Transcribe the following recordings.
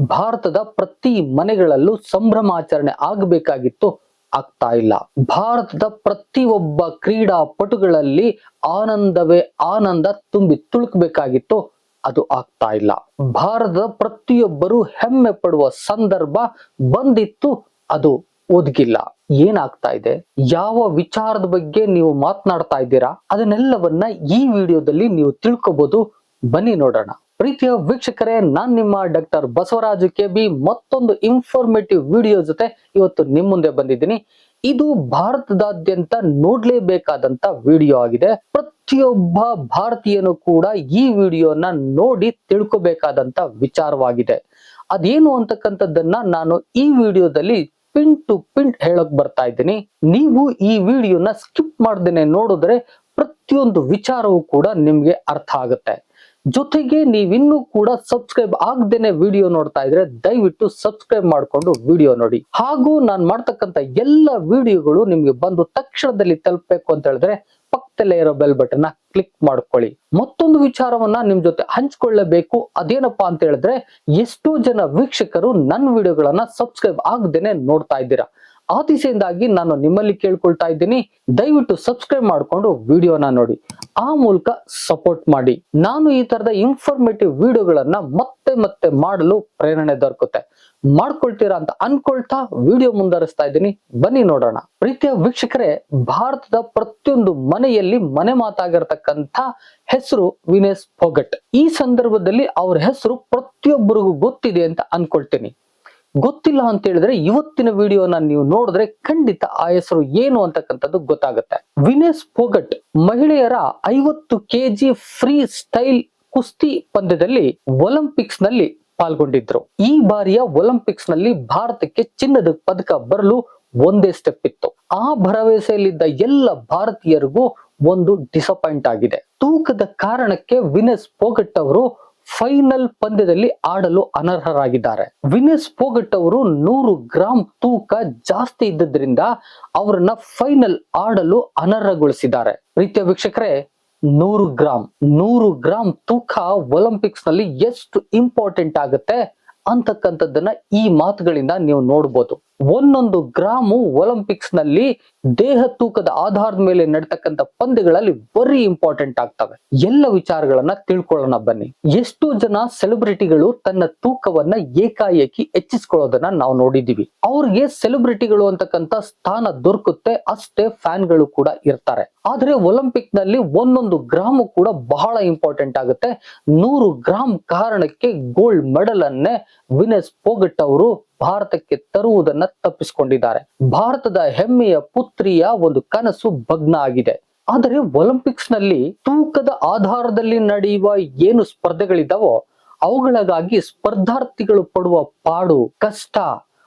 ಭಾರತದ ಪ್ರತಿ ಮನೆಗಳಲ್ಲೂ ಸಂಭ್ರಮಾಚರಣೆ ಆಗಬೇಕಾಗಿತ್ತು, ಆಗ್ತಾ ಇಲ್ಲ. ಭಾರತದ ಪ್ರತಿಯೊಬ್ಬ ಕ್ರೀಡಾಪಟುಗಳಲ್ಲಿ ಆನಂದವೇ ಆನಂದ ತುಂಬಿ ತುಳುಕಬೇಕಾಗಿತ್ತು, ಅದು ಆಗ್ತಾ ಇಲ್ಲ. ಭಾರತದ ಪ್ರತಿಯೊಬ್ಬರು ಹೆಮ್ಮೆ ಪಡುವ ಸಂದರ್ಭ ಬಂದಿತ್ತು, ಅದು ಒದಗಿಲ್ಲ. ಏನಾಗ್ತಾ ಇದೆ? ಯಾವ ವಿಚಾರದ ಬಗ್ಗೆ ನೀವು ಮಾತನಾಡ್ತಾ ಇದ್ದೀರಾ? ಅದನ್ನೆಲ್ಲವನ್ನ ಈ ವಿಡಿಯೋದಲ್ಲಿ ನೀವು ತಿಳ್ಕೊಬಹುದು ಬನ್ನಿ ನೋಡೋಣ. ಪ್ರೀತಿಯ ವೀಕ್ಷಕರೇ, ನಾನ್ ನಿಮ್ಮ ಡಾಕ್ಟರ್ ಬಸವರಾಜು ಕೆ ಬಿ ಮತ್ತೊಂದು ಇನ್ಫಾರ್ಮೇಟಿವ್ ವಿಡಿಯೋ ಜೊತೆ ಇವತ್ತು ನಿಮ್ ಮುಂದೆ ಬಂದಿದ್ದೀನಿ. ಇದು ಭಾರತದಾದ್ಯಂತ ನೋಡ್ಲೇಬೇಕಾದಂತ ವಿಡಿಯೋ ಆಗಿದೆ. ಪ್ರತಿಯೊಬ್ಬ ಭಾರತೀಯನು ಕೂಡ ಈ ವಿಡಿಯೋನ ನೋಡಿ ತಿಳ್ಕೊಬೇಕಾದಂತ ವಿಚಾರವಾಗಿದೆ. ಅದೇನು ಅಂತಕ್ಕಂಥದ್ದನ್ನ ನಾನು ಈ ವಿಡಿಯೋದಲ್ಲಿ ಪಿನ್ ಟು ಪಿನ್ ಹೇಳಕ್ ಬರ್ತಾ ಇದ್ದೀನಿ. ನೀವು ಈ ವಿಡಿಯೋನ ಸ್ಕಿಪ್ ಮಾಡ್ದೇನೆ ನೋಡಿದ್ರೆ ಪ್ರತಿಯೊಂದು ವಿಚಾರವೂ ಕೂಡ ನಿಮ್ಗೆ ಅರ್ಥ ಆಗುತ್ತೆ. ಜೊತೆಗೆ ನೀವಿನ್ನೂ ಕೂಡ ಸಬ್ಸ್ಕ್ರೈಬ್ ಆಗದೇನೆ ವಿಡಿಯೋ ನೋಡ್ತಾ ಇದ್ರೆ ದಯವಿಟ್ಟು ಸಬ್ಸ್ಕ್ರೈಬ್ ಮಾಡ್ಕೊಂಡು ವಿಡಿಯೋ ನೋಡಿ. ಹಾಗೂ ನಾನ್ ಮಾಡ್ತಕ್ಕಂತ ಎಲ್ಲ ವಿಡಿಯೋಗಳು ನಿಮ್ಗೆ ಬಂದು ತಕ್ಷಣದಲ್ಲಿ ತಲುಪಬೇಕು ಅಂತ ಹೇಳಿದ್ರೆ ಪಕ್ಕದಲ್ಲೇ ಇರೋ ಬೆಲ್ ಬಟನ್ ಕ್ಲಿಕ್ ಮಾಡ್ಕೊಳ್ಳಿ. ಮತ್ತೊಂದು ವಿಚಾರವನ್ನ ನಿಮ್ ಜೊತೆ ಹಂಚ್ಕೊಳ್ಳಬೇಕು. ಅದೇನಪ್ಪಾ ಅಂತ ಹೇಳಿದ್ರೆ ಎಷ್ಟೋ ಜನ ವೀಕ್ಷಕರು ನನ್ನ ವಿಡಿಯೋಗಳನ್ನ ಸಬ್ಸ್ಕ್ರೈಬ್ ಆಗದೇನೆ ನೋಡ್ತಾ ಇದ್ದೀರಾ. ಆ ದಿಸೆಯಿಂದಾಗಿ ನಾನು ನಿಮ್ಮಲ್ಲಿ ಕೇಳ್ಕೊಳ್ತಾ ಇದ್ದೀನಿ. ದಯವಿಟ್ಟು ಸಬ್ಸ್ಕ್ರೈಬ್ ಮಾಡ್ಕೊಂಡು ವಿಡಿಯೋನ ನೋಡಿ. ಆ ಮೂಲಕ ಸಪೋರ್ಟ್ ಮಾಡಿ. ನಾನು ಈ ತರದ ಇನ್ಫಾರ್ಮೇಟಿವ್ ವಿಡಿಯೋಗಳನ್ನ ಮತ್ತೆ ಮತ್ತೆ ಮಾಡಲು ಪ್ರೇರಣೆ ದೊರಕುತ್ತೆ. ಮಾಡ್ಕೊಳ್ತೀರಾ ಅಂತ ಅನ್ಕೊಳ್ತಾ ವಿಡಿಯೋ ಮುಂದರಿಸ್ತಾ ಇದ್ದೀನಿ. ಬನ್ನಿ ನೋಡೋಣ. ಪ್ರೀತಿಯ ವೀಕ್ಷಕರೇ, ಭಾರತದ ಪ್ರತಿಯೊಂದು ಮನೆಯಲ್ಲಿ ಮನೆ ಮಾತಾಗಿರ್ತಕ್ಕಂಥ ಹೆಸರು ವಿನೇಶ್ ಫೋಗಟ್ ಈ ಸಂದರ್ಭದಲ್ಲಿ ಅವ್ರ ಹೆಸರು ಪ್ರತಿಯೊಬ್ಬರಿಗೂ ಗೊತ್ತಿದೆ ಅಂತ ಅನ್ಕೊಳ್ತೀನಿ. ಗೊತ್ತಿಲ್ಲ ಅಂತ ಹೇಳಿದ್ರೆ ಇವತ್ತಿನ ವಿಡಿಯೋನ ನೀವು ನೋಡಿದ್ರೆ ಖಂಡಿತ ಆ ಹೆಸರು ಏನು ಅಂತಕ್ಕಂಥದ್ದು ಗೊತ್ತಾಗುತ್ತೆ. ವಿನೇಶ್ ಫೋಗಟ್ ಮಹಿಳೆಯರ ಐವತ್ತು ಕೆಜಿ ಫ್ರೀ ಸ್ಟೈಲ್ ಕುಸ್ತಿ ಪಂದ್ಯದಲ್ಲಿ ಒಲಿಂಪಿಕ್ಸ್ನಲ್ಲಿ ಪಾಲ್ಗೊಂಡಿದ್ರು. ಈ ಬಾರಿಯ ಒಲಿಂಪಿಕ್ಸ್ನಲ್ಲಿ ಭಾರತಕ್ಕೆ ಚಿನ್ನದ ಪದಕ ಬರಲು ಒಂದೇ ಸ್ಟೆಪ್ ಇತ್ತು. ಆ ಭರವಸೆಯಲ್ಲಿದ್ದ ಎಲ್ಲ ಭಾರತೀಯರಿಗೂ ಒಂದು ಡಿಸಪಾಯಿಂಟ್ ಆಗಿದೆ. ತೂಕದ ಕಾರಣಕ್ಕೆ ವಿನಸ್ ಪೋಗಟ್ ಅವರು ಫೈನಲ್ ಪಂದ್ಯದಲ್ಲಿ ಆಡಲು ಅನರ್ಹರಾಗಿದ್ದಾರೆ. ವಿನೇಸ್ ಪೋಗಟ್ ಅವರು ನೂರು ಗ್ರಾಂ ತೂಕ ಜಾಸ್ತಿ ಇದ್ದದ್ರಿಂದ ಅವರನ್ನ ಫೈನಲ್ ಆಡಲು ಅನರ್ಹಗೊಳಿಸಿದ್ದಾರೆ. ರೀತಿಯ ವೀಕ್ಷಕರೇ, ನೂರು ಗ್ರಾಂ ನೂರು ಗ್ರಾಂ ತೂಕ ಒಲಿಂಪಿಕ್ಸ್ನಲ್ಲಿ ಎಷ್ಟು ಇಂಪಾರ್ಟೆಂಟ್ ಆಗುತ್ತೆ ಅಂತಕ್ಕಂಥದ್ದನ್ನ ಈ ಮಾತುಗಳಿಂದ ನೀವು ನೋಡ್ಬೋದು. ಒಂದೊಂದು ಗ್ರಾಮು ಒಲಿಂಪಿಕ್ಸ್ನಲ್ಲಿ ದೇಹ ತೂಕದ ಆಧಾರದ ಮೇಲೆ ನಡತಕ್ಕಂಥ ಪಂದ್ಯಗಳಲ್ಲಿ ಬರೀ ಇಂಪಾರ್ಟೆಂಟ್ ಆಗ್ತವೆ. ಎಲ್ಲ ವಿಚಾರಗಳನ್ನ ತಿಳ್ಕೊಳ್ಳೋಣ ಬನ್ನಿ. ಎಷ್ಟು ಜನ ಸೆಲೆಬ್ರಿಟಿಗಳು ತನ್ನ ತೂಕವನ್ನ ಏಕಾಏಕಿ ಹೆಚ್ಚಿಸ್ಕೊಳ್ಳೋದನ್ನ ನಾವು ನೋಡಿದೀವಿ ಅವ್ರಿಗೆ ಸೆಲೆಬ್ರಿಟಿಗಳು ಅಂತಕ್ಕಂಥ ಸ್ಥಾನ ದೊರಕುತ್ತೆ, ಅಷ್ಟೇ ಫ್ಯಾನ್ಗಳು ಕೂಡ ಇರ್ತಾರೆ. ಆದ್ರೆ ಒಲಿಂಪಿಕ್ನಲ್ಲಿ ಒಂದೊಂದು ಗ್ರಾಮು ಕೂಡ ಬಹಳ ಇಂಪಾರ್ಟೆಂಟ್ ಆಗುತ್ತೆ. ನೂರು ಗ್ರಾಮ್ ಕಾರಣಕ್ಕೆ ಗೋಲ್ಡ್ ಮೆಡಲ್ ಅನ್ನೇ ವಿನೆಸ್ ಪೋಗಟ್ ಅವರು ಭಾರತಕ್ಕೆ ತರುವುದನ್ನ ತಪ್ಪಿಸಿಕೊಂಡಿದ್ದಾರೆ. ಭಾರತದ ಹೆಮ್ಮೆಯ ಪುತ್ರಿಯ ಒಂದು ಕನಸು ಭಗ್ನ ಆಗಿದೆ. ಆದರೆ ಒಲಿಂಪಿಕ್ಸ್ನಲ್ಲಿ ತೂಕದ ಆಧಾರದಲ್ಲಿ ನಡೆಯುವ ಏನು ಸ್ಪರ್ಧೆಗಳಿದ್ದಾವೋ, ಅವುಗಳಿಗಾಗಿ ಸ್ಪರ್ಧಾರ್ಥಿಗಳು ಪಡುವ ಪಾಡು, ಕಷ್ಟ,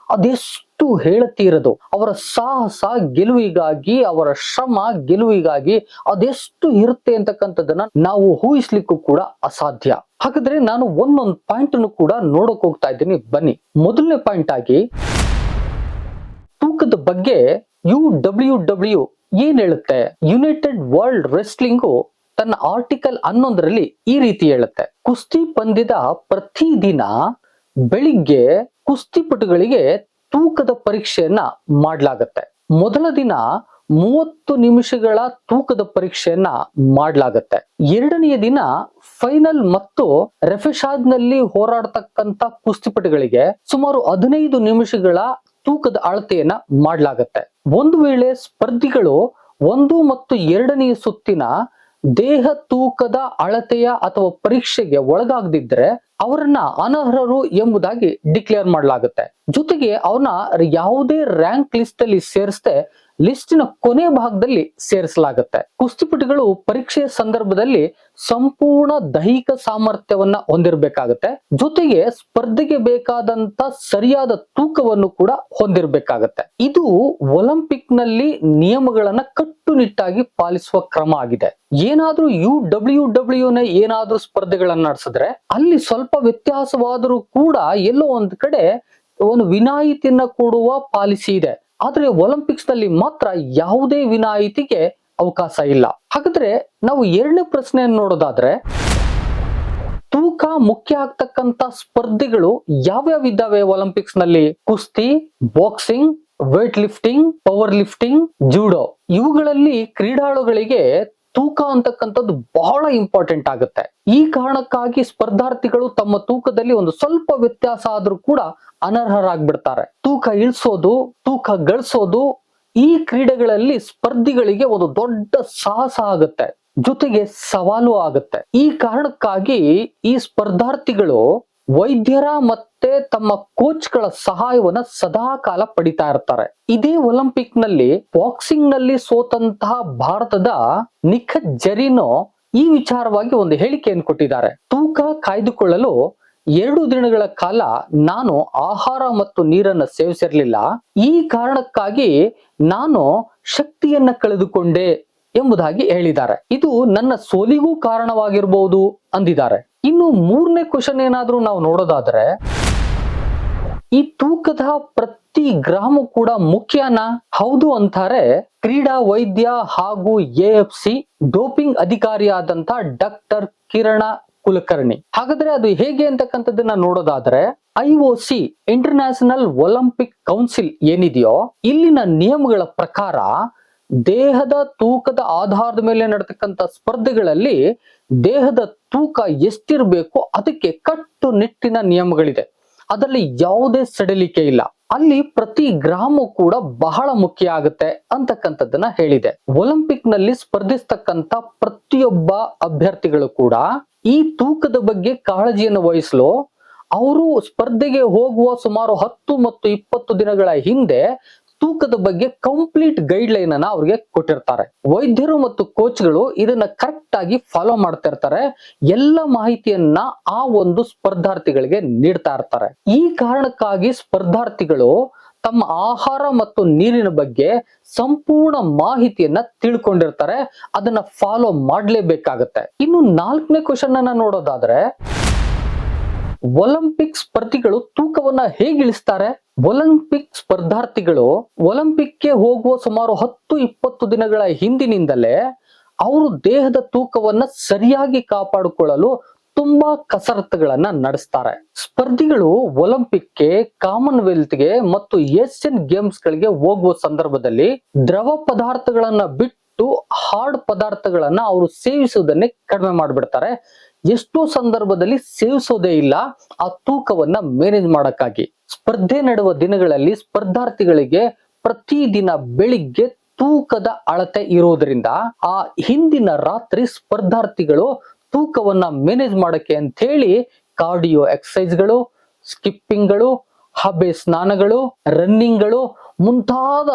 ಅದೆಷ್ಟು ಹೇಳತೀರದು? ಅವರ ಸಾಹಸ ಗೆಲುವಿಗಾಗಿ, ಅವರ ಶ್ರಮ ಗೆಲುವಿಗಾಗಿ ಅದೆಷ್ಟು ಇರುತ್ತೆ ಅಂತಕ್ಕಂಥದ್ದನ್ನ ನಾವು ಊಹಿಸ್ಲಿಕ್ಕೂ ಕೂಡ ಅಸಾಧ್ಯ. ಹಾಗಾದ್ರೆ ನಾನು ಒಂದೊಂದು ಪಾಯಿಂಟ್ ಅನ್ನು ಕೂಡ ನೋಡಕ್ ಹೋಗ್ತಾ ಇದ್ದೀನಿ. ಬನ್ನಿ. ಮೊದಲನೇ ಪಾಯಿಂಟ್ ಆಗಿ ತೂಕದ ಬಗ್ಗೆ ಯು ಡಬ್ಲ್ಯೂ ಡಬ್ಲ್ಯೂ ಏನ್ ಹೇಳುತ್ತೆ? ಯುನೈಟೆಡ್ ವರ್ಲ್ಡ್ ರೆಸ್ಲಿಂಗ್ ತನ್ನ ಆರ್ಟಿಕಲ್ ಹನ್ನೊಂದರಲ್ಲಿ ಈ ರೀತಿ ಹೇಳುತ್ತೆ. ಕುಸ್ತಿ ಪಂದ್ಯದ ಪ್ರತಿದಿನ ಬೆಳಿಗ್ಗೆ ಕುಸ್ತಿಪಟುಗಳಿಗೆ ತೂಕದ ಪರೀಕ್ಷೆಯನ್ನ ಮಾಡಲಾಗತ್ತೆ. ಮೊದಲ ದಿನ ಮೂವತ್ತು ನಿಮಿಷಗಳ ತೂಕದ ಪರೀಕ್ಷೆಯನ್ನ ಮಾಡಲಾಗತ್ತೆ. ಎರಡನೆಯ ದಿನ ಫೈನಲ್ ಮತ್ತು ರೆಫೆಶಾದ್ನಲ್ಲಿ ಹೋರಾಡ್ತಕ್ಕಂತ ಕುಸ್ತಿಪಟುಗಳಿಗೆ ಸುಮಾರು ಹದಿನೈದು ನಿಮಿಷಗಳ ತೂಕದ ಅಳತೆಯನ್ನ ಮಾಡಲಾಗತ್ತೆ. ಒಂದು ವೇಳೆ ಸ್ಪರ್ಧಿಗಳು ಒಂದು ಮತ್ತು ಎರಡನೆಯ ಸುತ್ತಿನ ದೇಹ ತೂಕದ ಅಳತೆಯ ಅಥವಾ ಪರೀಕ್ಷೆಗೆ ಒಳಗಾಗದಿದ್ರೆ ಅವರನ್ನ ಅನರ್ಹರು ಎಂಬುದಾಗಿ ಡಿಕ್ಲೇರ್ ಮಾಡಲಾಗುತ್ತೆ. ಜೊತೆಗೆ ಅವ್ರನ್ನ ಯಾವುದೇ ರ್ಯಾಂಕ್ ಲಿಸ್ಟ್ ಅಲ್ಲಿ ಸೇರಿಸದೆ ಲಿಸ್ಟಿನ ಕೊನೆ ಭಾಗದಲ್ಲಿ ಸೇರಿಸಲಾಗುತ್ತೆ. ಕುಸ್ತಿಪಟುಗಳು ಪರೀಕ್ಷೆಯ ಸಂದರ್ಭದಲ್ಲಿ ಸಂಪೂರ್ಣ ದೈಹಿಕ ಸಾಮರ್ಥ್ಯವನ್ನ ಹೊಂದಿರಬೇಕಾಗುತ್ತೆ. ಜೊತೆಗೆ ಸ್ಪರ್ಧೆಗೆ ಬೇಕಾದಂತ ಸರಿಯಾದ ತೂಕವನ್ನು ಕೂಡ ಹೊಂದಿರಬೇಕಾಗತ್ತೆ. ಇದು ಒಲಿಂಪಿಕ್ನಲ್ಲಿ ನಿಯಮಗಳನ್ನ ಕಟ್ಟುನಿಟ್ಟಾಗಿ ಪಾಲಿಸುವ ಕ್ರಮ ಆಗಿದೆ. ಏನಾದ್ರೂ ಯು ಡಬ್ಲ್ಯೂ ಡಬ್ಲ್ಯೂ ನ ಏನಾದ್ರೂ ಸ್ಪರ್ಧೆಗಳನ್ನ ನಡೆಸಿದ್ರೆ ಅಲ್ಲಿ ಸ್ವಲ್ಪ ವ್ಯತ್ಯಾಸವಾದರೂ ಕೂಡ ಎಲ್ಲೋ ಒಂದ್ ಕಡೆ ಒಂದು ವಿನಾಯಿತಿಯನ್ನ ಕೊಡುವ ಪಾಲಿಸಿ ಇದೆ. ಆದ್ರೆ ಒಲಿಂಪಿಕ್ಸ್ನಲ್ಲಿ ಮಾತ್ರ ಯಾವುದೇ ವಿನಾಯಿತಿಗೆ ಅವಕಾಶ ಇಲ್ಲ. ಹಾಗಾದ್ರೆ ನಾವು ಎರಡನೇ ಪ್ರಶ್ನೆಯನ್ನು ನೋಡೋದಾದ್ರೆ, ತೂಕ ಮುಖ್ಯ ಆಗ್ತಕ್ಕಂತ ಸ್ಪರ್ಧೆಗಳು ಯಾವ್ಯಾವ ಇದ್ದಾವೆ ಒಲಿಂಪಿಕ್ಸ್ನಲ್ಲಿ? ಕುಸ್ತಿ boxing weight lifting power lifting judo ಇವುಗಳಲ್ಲಿ ಕ್ರೀಡಾಳುಗಳಿಗೆ ತೂಕ ಅಂತಕ್ಕಂಥದ್ದು ಬಹಳ ಇಂಪಾರ್ಟೆಂಟ್ ಆಗುತ್ತೆ. ಈ ಕಾರಣಕ್ಕಾಗಿ ಸ್ಪರ್ಧಾರ್ಥಿಗಳು ತಮ್ಮ ತೂಕದಲ್ಲಿ ಒಂದು ಸ್ವಲ್ಪ ವ್ಯತ್ಯಾಸ ಆದ್ರೂ ಕೂಡ ಅನರ್ಹರಾಗ್ಬಿಡ್ತಾರೆ. ತೂಕ ಇಳಿಸೋದು, ತೂಕ ಗಳಿಸೋದು ಈ ಕ್ರೀಡೆಗಳಲ್ಲಿ ಸ್ಪರ್ಧಿಗಳಿಗೆ ಒಂದು ದೊಡ್ಡ ಸಾಹಸ ಆಗುತ್ತೆ. ಜೊತೆಗೆ ಸವಾಲು ಆಗುತ್ತೆ. ಈ ಕಾರಣಕ್ಕಾಗಿ ಈ ಸ್ಪರ್ಧಾರ್ಥಿಗಳು ವೈದ್ಯರ ಮತ್ತೆ ತಮ್ಮ ಕೋಚ್ಗಳ ಸಹಾಯವನ್ನ ಸದಾ ಕಾಲ ಪಡಿತಾ ಇರ್ತಾರೆ. ಇದೇ ಒಲಿಂಪಿಕ್ನಲ್ಲಿ ಬಾಕ್ಸಿಂಗ್ನಲ್ಲಿ ಸೋತಂತಹ ಭಾರತದ ನಿಖತ್ ಜರಿನೋ ಈ ವಿಚಾರವಾಗಿ ಒಂದು ಹೇಳಿಕೆಯನ್ನು ಕೊಟ್ಟಿದ್ದಾರೆ. ತೂಕ ಕಾಯ್ದುಕೊಳ್ಳಲು ಎರಡು ದಿನಗಳ ಕಾಲ ನಾನು ಆಹಾರ ಮತ್ತು ನೀರನ್ನು ಸೇವಿಸಿರಲಿಲ್ಲ. ಈ ಕಾರಣಕ್ಕಾಗಿ ನಾನು ಶಕ್ತಿಯನ್ನ ಕಳೆದುಕೊಂಡೆ ಎಂಬುದಾಗಿ ಹೇಳಿದ್ದಾರೆ. ಇದು ನನ್ನ ಸೋಲಿಗೂ ಕಾರಣವಾಗಿರಬಹುದು ಅಂದಿದ್ದಾರೆ. ಇನ್ನು ಮೂರನೇ ಕ್ವಶನ್ ಏನಾದ್ರೂ ನಾವು ನೋಡೋದಾದ್ರೆ, ಈ ತೂಕದ ಪ್ರತಿ ಗ್ರಾಮ ಕೂಡ ಮುಖ್ಯನ? ಹೌದು ಅಂತಾರೆ, ಕ್ರೀಡಾ ವೈದ್ಯ ಹಾಗೂ ಎಫ್ ಸಿ ಡೋಪಿಂಗ್ ಅಧಿಕಾರಿಯಾದಂತ ಡಾಕ್ಟರ್ ಕಿರಣ ಕುಲಕರ್ಣಿ. ಹಾಗಾದ್ರೆ ಅದು ಹೇಗೆ ಅಂತಕ್ಕಂಥದ್ದನ್ನ ನೋಡೋದಾದ್ರೆ, I O C, international olympic council ಏನಿದೆಯೋ, ಇಲ್ಲಿನ ನಿಯಮಗಳ ಪ್ರಕಾರ ದೇಹದ ತೂಕದ ಆಧಾರದ ಮೇಲೆ ನಡೆತಕ್ಕಂತ ಸ್ಪರ್ಧೆಗಳಲ್ಲಿ ದೇಹದ ತೂಕ ಎಷ್ಟಿರಬೇಕು ಅದಕ್ಕೆ ಕಟ್ಟುನಿಟ್ಟಿನ ನಿಯಮಗಳಿದೆ. ಅದರಲ್ಲಿ ಯಾವುದೇ ಸಡಿಲಿಕೆ ಇಲ್ಲ. ಅಲ್ಲಿ ಪ್ರತಿ ಗ್ರಾಮ ಕೂಡ ಬಹಳ ಮುಖ್ಯ ಆಗುತ್ತೆ ಅಂತಕ್ಕಂಥದ್ದನ್ನ ಹೇಳಿದೆ. ಒಲಿಂಪಿಕ್ನಲ್ಲಿ ಸ್ಪರ್ಧಿಸ್ತಕ್ಕಂಥ ಪ್ರತಿಯೊಬ್ಬ ಅಭ್ಯರ್ಥಿಗಳು ಕೂಡ ಈ ತೂಕದ ಬಗ್ಗೆ ಕಾಳಜಿಯನ್ನು ವಹಿಸಲು, ಅವರು ಸ್ಪರ್ಧೆಗೆ ಹೋಗುವ ಸುಮಾರು ಹತ್ತು ಮತ್ತು ಇಪ್ಪತ್ತು ದಿನಗಳ ಹಿಂದೆ ತೂಕದ ಬಗ್ಗೆ ಕಂಪ್ಲೀಟ್ ಗೈಡ್ ಲೈನ್ ಅನ್ನ ಅವ್ರಿಗೆ ಕೊಟ್ಟಿರ್ತಾರೆ. ವೈದ್ಯರು ಮತ್ತು ಕೋಚ್ಗಳು ಇದನ್ನ ಕರೆಕ್ಟ್ ಆಗಿ ಫಾಲೋ ಮಾಡ್ತಾ ಇರ್ತಾರೆ. ಎಲ್ಲ ಮಾಹಿತಿಯನ್ನ ಆ ಒಂದು ಸ್ಪರ್ಧಾರ್ಥಿಗಳಿಗೆ ನೀಡ್ತಾ ಇರ್ತಾರೆ. ಈ ಕಾರಣಕ್ಕಾಗಿ ಸ್ಪರ್ಧಾರ್ಥಿಗಳು ತಮ್ಮ ಆಹಾರ ಮತ್ತು ನೀರಿನ ಬಗ್ಗೆ ಸಂಪೂರ್ಣ ಮಾಹಿತಿಯನ್ನ ತಿಳ್ಕೊಂಡಿರ್ತಾರೆ. ಅದನ್ನ ಫಾಲೋ ಮಾಡ್ಲೇಬೇಕಾಗತ್ತೆ. ಇನ್ನು ನಾಲ್ಕನೇ ಕ್ವಶನ್ ಅನ್ನ ನೋಡೋದಾದ್ರೆ ಒಲಿಂಪಿಕ್ ಸ್ಪರ್ಧಿಗಳು ತೂಕವನ್ನ ಹೇಗೆ ಇಳಿಸ್ತಾರೆ? ಒಲಿಂಪಿಕ್ ಸ್ಪರ್ಧಾರ್ಥಿಗಳು ಒಲಿಂಪಿಕ್ಗೆ ಹೋಗುವ ಸುಮಾರು ಹತ್ತು, ಇಪ್ಪತ್ತು ದಿನಗಳ ಹಿಂದಿನಿಂದಲೇ ಅವರು ದೇಹದ ತೂಕವನ್ನ ಸರಿಯಾಗಿ ಕಾಪಾಡಿಕೊಳ್ಳಲು ತುಂಬಾ ಕಸರತ್ತುಗಳನ್ನ ನಡೆಸ್ತಾರೆ. ಸ್ಪರ್ಧಿಗಳು ಒಲಿಂಪಿಕ್ಗೆ, ಕಾಮನ್ವೆಲ್ತ್ಗೆ ಮತ್ತು ಏಷ್ಯನ್ ಗೇಮ್ಸ್ ಗಳಿಗೆ ಹೋಗುವ ಸಂದರ್ಭದಲ್ಲಿ ದ್ರವ ಪದಾರ್ಥಗಳನ್ನ ಬಿಟ್ಟು ಹಾರ್ಡ್ ಪದಾರ್ಥಗಳನ್ನ ಅವರು ಸೇವಿಸುವುದನ್ನೇ ಕಡಿಮೆ ಮಾಡಿಬಿಡ್ತಾರೆ. ಎಷ್ಟೋ ಸಂದರ್ಭದಲ್ಲಿ ಸೇವಿಸೋದೇ ಇಲ್ಲ, ಆ ತೂಕವನ್ನ ಮ್ಯಾನೇಜ್ ಮಾಡಕ್ಕಾಗಿ. ಸ್ಪರ್ಧೆ ನಡೆಯುವ ದಿನಗಳಲ್ಲಿ ಸ್ಪರ್ಧಾರ್ಥಿಗಳಿಗೆ ಪ್ರತಿದಿನ ಬೆಳಿಗ್ಗೆ ತೂಕದ ಅಳತೆ ಇರೋದ್ರಿಂದ ಆ ಹಿಂದಿನ ರಾತ್ರಿ ಸ್ಪರ್ಧಾರ್ಥಿಗಳು ತೂಕವನ್ನ ಮ್ಯಾನೇಜ್ ಮಾಡಕ್ಕೆ ಅಂತ ಹೇಳಿ ಕಾರ್ಡಿಯೋ ಎಕ್ಸಸೈಸ್ಗಳು ಸ್ಕಿಪ್ಪಿಂಗ್ಗಳು ಹಬೆ ಸ್ನಾನಗಳು ರನ್ನಿಂಗ್ಗಳು ಮುಂತಾದ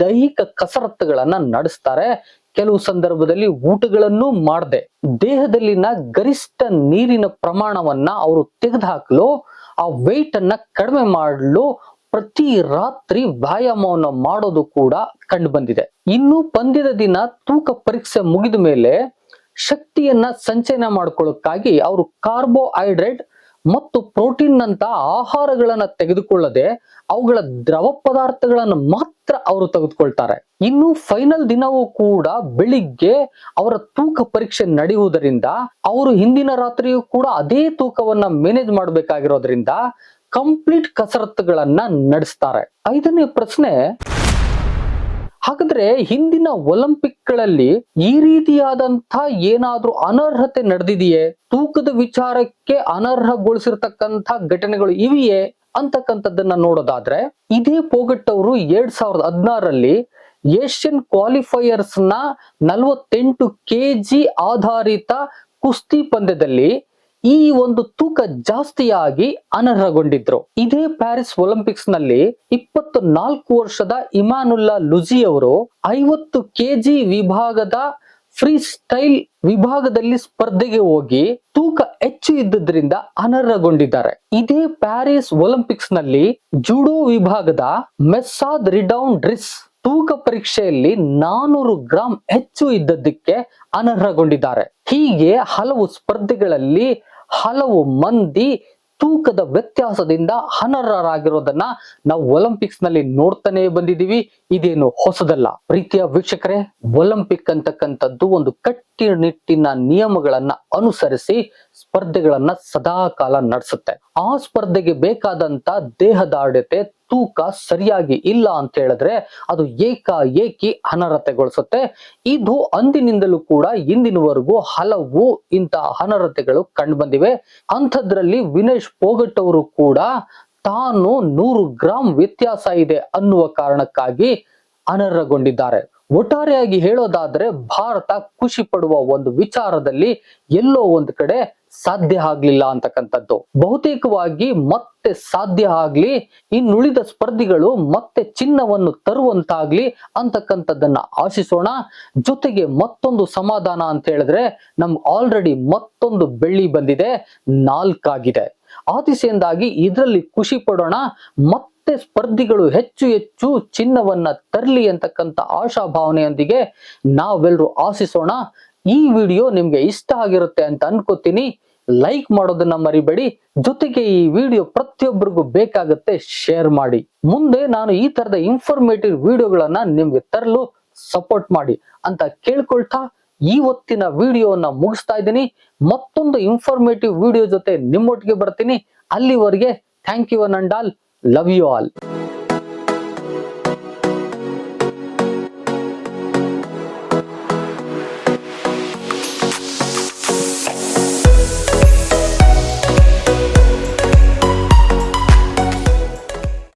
ದೈಹಿಕ ಕಸರತ್ತುಗಳನ್ನ ನಡೆಸ್ತಾರೆ. ಕೆಲವು ಸಂದರ್ಭದಲ್ಲಿ ಊಟಗಳನ್ನು ಮಾಡದೆ. ದೇಹದಲ್ಲಿನ ಗರಿಷ್ಠ ನೀರಿನ ಪ್ರಮಾಣವನ್ನ ಅವರು ತೆಗೆದುಹಾಕಲು, ಆ ವೆಯ್ಟ್ ಅನ್ನ ಕಡಿಮೆ ಮಾಡಲು, ಪ್ರತಿ ರಾತ್ರಿ ವ್ಯಾಯಾಮವನ್ನು ಮಾಡೋದು ಕೂಡ ಕಂಡು ಬಂದಿದೆ. ಇನ್ನು ಪಂದ್ಯದ ದಿನ ತೂಕ ಪರೀಕ್ಷೆ ಮುಗಿದ ಮೇಲೆ ಶಕ್ತಿಯನ್ನ ಸಂಚಯನ ಮಾಡ್ಕೊಳ್ಳೋಕ್ಕಾಗಿ ಅವರು ಕಾರ್ಬೋಹೈಡ್ರೇಟ್ ಮತ್ತು ಪ್ರೋಟೀನ್ ನಂತ ಆಹಾರಗಳನ್ನ ತೆಗೆದುಕೊಳ್ಳದೆ ಅವುಗಳ ದ್ರವ ಪದಾರ್ಥಗಳನ್ನು ಮಾತ್ರ ಅವರು ತೆಗೆದುಕೊಳ್ತಾರೆ. ಇನ್ನು ಫೈನಲ್ ದಿನವೂ ಕೂಡ ಬೆಳಿಗ್ಗೆ ಅವರ ತೂಕ ಪರೀಕ್ಷೆ ನಡೆಯುವುದರಿಂದ ಅವರು ಹಿಂದಿನ ರಾತ್ರಿಯೂ ಕೂಡ ಅದೇ ತೂಕವನ್ನ ಮ್ಯಾನೇಜ್ ಮಾಡಬೇಕಾಗಿರೋದ್ರಿಂದ ಕಂಪ್ಲೀಟ್ ಕಸರತ್ತುಗಳನ್ನ ನಡೆಸ್ತಾರೆ. ಐದನೇ ಪ್ರಶ್ನೆ ಹಾಗಾದ್ರೆ ಹಿಂದಿನ ಒಲಿಂಪಿಕ್ಗಳಲ್ಲಿ ಈ ರೀತಿಯಾದಂತ ಏನಾದ್ರೂ ಅನರ್ಹತೆ ನಡೆದಿದೆಯೇ? ತೂಕದ ವಿಚಾರಕ್ಕೆ ಅನರ್ಹಗೊಳಿಸಿರ್ತಕ್ಕಂಥ ಘಟನೆಗಳು ಇವೆಯೇ? ಅಂತಕ್ಕಂಥದ್ದನ್ನ ನೋಡೋದಾದ್ರೆ, ಇದೇ ಪೋಗಟ್ ಅವರು ಎರಡ್ ಸಾವಿರದ ಹದಿನಾರರಲ್ಲಿ ಏಷ್ಯನ್ ಕ್ವಾಲಿಫೈಯರ್ಸ್ನ ನಲವತ್ತೆಂಟು ಕೆಜಿ ಆಧಾರಿತ ಕುಸ್ತಿ ಪಂದ್ಯದಲ್ಲಿ ಈ ಒಂದು ತೂಕ ಜಾಸ್ತಿಯಾಗಿ ಅನರ್ಹಗೊಂಡಿದ್ರು. ಇದೇ ಪ್ಯಾರಿಸ್ ಒಲಿಂಪಿಕ್ಸ್ನಲ್ಲಿ ಇಪ್ಪತ್ತು ನಾಲ್ಕು ವರ್ಷದ ಇಮಾನುಲ್ಲಾ ಲುಜಿ ಅವರು ಐವತ್ತು ಕೆಜಿ ವಿಭಾಗದ ಫ್ರೀ ಸ್ಟೈಲ್ ವಿಭಾಗದಲ್ಲಿ ಸ್ಪರ್ಧೆಗೆ ಹೋಗಿ ತೂಕ ಹೆಚ್ಚು ಇದ್ದುದರಿಂದ ಅನರ್ಹಗೊಂಡಿದ್ದಾರೆ. ಇದೇ ಪ್ಯಾರಿಸ್ ಒಲಿಂಪಿಕ್ಸ್ನಲ್ಲಿ ಜುಡೋ ವಿಭಾಗದ ಮೆಸ್ಸಾದ್ ರಿಡೌನ್ ಡ್ರಿಸ್ ತೂಕ ಪರೀಕ್ಷೆಯಲ್ಲಿ ನಾನೂರು ಗ್ರಾಂ ಹೆಚ್ಚು ಇದ್ದದ್ದಕ್ಕೆ ಅನರ್ಹಗೊಂಡಿದ್ದಾರೆ. ಹೀಗೆ ಹಲವು ಸ್ಪರ್ಧೆಗಳಲ್ಲಿ ಹಲವು ಮಂದಿ ತೂಕದ ವ್ಯತ್ಯಾಸದಿಂದ ಅನರ್ಹರಾಗಿರೋದನ್ನ ನಾವು ಒಲಿಂಪಿಕ್ಸ್ನಲ್ಲಿ ನೋಡ್ತಾನೆ ಬಂದಿದೀವಿ ಇದೇನು ಹೊಸದಲ್ಲ. ಪ್ರೀತಿಯ ವೀಕ್ಷಕರೇ, ಒಲಿಂಪಿಕ್ ಅಂತಕ್ಕಂಥದ್ದು ಒಂದು ಕಟ್ಟಿನಿಟ್ಟಿನ ನಿಯಮಗಳನ್ನ ಅನುಸರಿಸಿ ಸ್ಪರ್ಧೆಗಳನ್ನ ಸದಾ ಕಾಲ ನಡೆಸುತ್ತೆ. ಆ ಸ್ಪರ್ಧೆಗೆ ಬೇಕಾದಂತ ದೇಹದಾಢ್ಯತೆ ತೂಕ ಸರಿಯಾಗಿ ಇಲ್ಲ ಅಂತ ಹೇಳಿದ್ರೆ ಅದು ಏಕಾಏಕಿ ಅನರ್ಹತೆಗೊಳಿಸುತ್ತೆ. ಇದು ಅಂದಿನಿಂದಲೂ ಕೂಡ ಇಂದಿನವರೆಗೂ ಹಲವು ಇಂತಹ ಅನರ್ಹತೆಗಳು ಕಂಡು ಬಂದಿವೆ. ಅಂಥದ್ರಲ್ಲಿ ವಿನೇಶ್ ಪೋಗಟ್ ಅವರು ಕೂಡ ತಾನು ನೂರು ಗ್ರಾಂ ವ್ಯತ್ಯಾಸ ಇದೆ ಅನ್ನುವ ಕಾರಣಕ್ಕಾಗಿ ಅನರ್ಹಗೊಂಡಿದ್ದಾರೆ. ಒಟ್ಟಾರೆಯಾಗಿ ಹೇಳೋದಾದ್ರೆ ಭಾರತ ಖುಷಿ ಪಡುವ ಒಂದು ವಿಚಾರದಲ್ಲಿ ಎಲ್ಲೋ ಒಂದು ಕಡೆ ಸಾಧ್ಯ ಆಗ್ಲಿಲ್ಲ ಅಂತಕ್ಕಂಥದ್ದು. ಬಹುತೇಕವಾಗಿ ಮತ್ತೆ ಸಾಧ್ಯ ಆಗ್ಲಿ ಇನ್ನುಳಿದ ಸ್ಪರ್ಧಿಗಳು ಮತ್ತೆ ಚಿನ್ನವನ್ನು ತರುವಂತಾಗ್ಲಿ ಅಂತಕ್ಕಂಥದ್ದನ್ನ ಆಶಿಸೋಣ. ಜೊತೆಗೆ ಮತ್ತೊಂದು ಸಮಾಧಾನ ಅಂತ ಹೇಳಿದ್ರೆ, ನಮ್ ಆಲ್ರೆಡಿ ಮತ್ತೊಂದು ಬೆಳ್ಳಿ ಬಂದಿದೆ, ನಾಲ್ಕಾಗಿದೆ. ಆ ದಿಸೆಯಿಂದಾಗಿ ಇದರಲ್ಲಿ ಖುಷಿ ಪಡೋಣ. ಮತ್ತೆ ಸ್ಪರ್ಧಿಗಳು ಹೆಚ್ಚು ಹೆಚ್ಚು ಚಿನ್ನವನ್ನ ತರಲಿ ಅಂತಕ್ಕಂಥ ಆಶಾಭಾವನೆಯೊಂದಿಗೆ ನಾವೆಲ್ಲರೂ ಆಶಿಸೋಣ. ಈ ವಿಡಿಯೋ ನಿಮ್ಗೆ ಇಷ್ಟ ಆಗಿರುತ್ತೆ ಅಂತ ಅನ್ಕೋತೀನಿ. ಲೈಕ್ ಮಾಡೋದನ್ನ ಮರಿಬೇಡಿ. ಜೊತೆಗೆ ಈ ವಿಡಿಯೋ ಪ್ರತಿಯೊಬ್ಬರಿಗೂ ಬೇಕಾಗುತ್ತೆ ಶೇರ್ ಮಾಡಿ. ಮುಂದೆ ನಾನು ಈ ತರದ ಇನ್ಫಾರ್ಮೇಟಿವ್ ವಿಡಿಯೋಗಳನ್ನ ನಿಮ್ಗೆ ತರಲು ಸಪೋರ್ಟ್ ಮಾಡಿ ಅಂತ ಕೇಳ್ಕೊಳ್ತಾ ಇವತ್ತಿನ ವಿಡಿಯೋವನ್ನ ಮುಗಿಸ್ತಾ ಇದ್ದೀನಿ. ಮತ್ತೊಂದು ಇನ್ಫಾರ್ಮೇಟಿವ್ ವಿಡಿಯೋ ಜೊತೆ ನಿಮ್ಮೊಟ್ಟಿಗೆ ಬರ್ತೀನಿ. ಅಲ್ಲಿವರೆಗೆ thank you and all love you all